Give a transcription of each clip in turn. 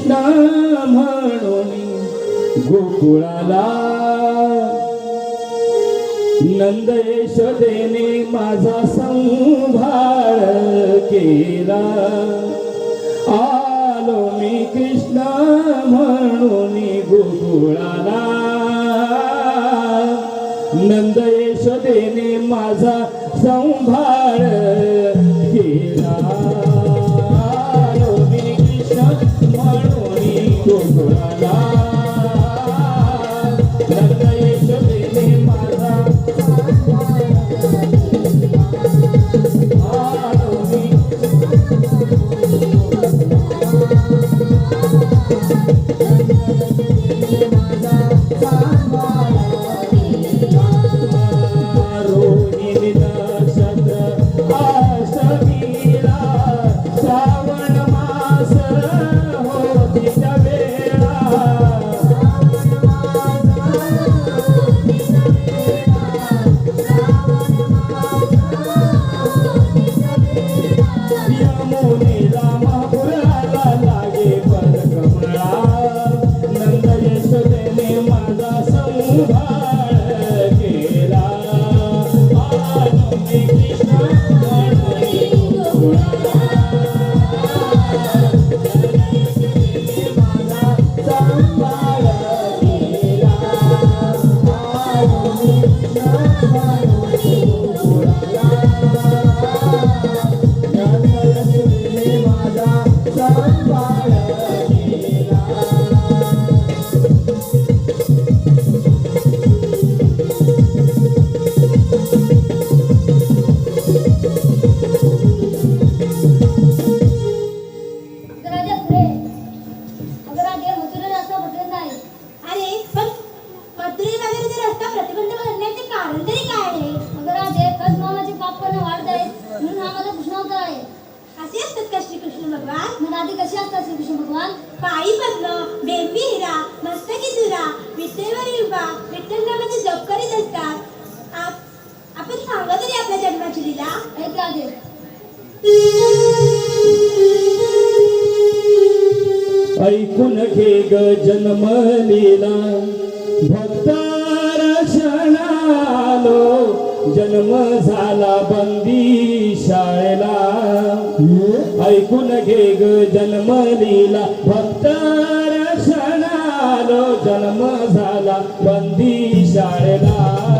कृष्ण म्हणून गोकुळाला. नंद यशोदेने माझा संभाळ केला. आलो मी कृष्ण म्हणून गोकुळाला. नंद यशोदेने माझा संभाळ केला. असतात का श्रीकृष्ण भगवान मनादी कसे असतात श्रीकृष्ण भगवान? पायी पडलं बेंबी हिरा मस्तकी दुरा विसेवरी उभा विठ्ठलरामाचे जप करीत असतात. आपण सांगा तरी आपल्या जन्माची लिला. एक राधे ऐकून घे ग जन्म लिला भक्तार शणालो जन्म झाला बंदी शाळेला. ऐकून घे ग जन्म लिहिला भक्त क्षणालो जन्म झाला बंदी शाळेला.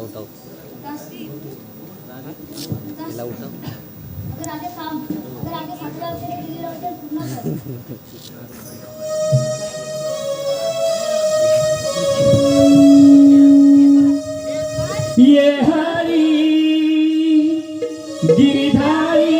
तिला उठाव. तिला उठाव. ये हरी गिरिधारी।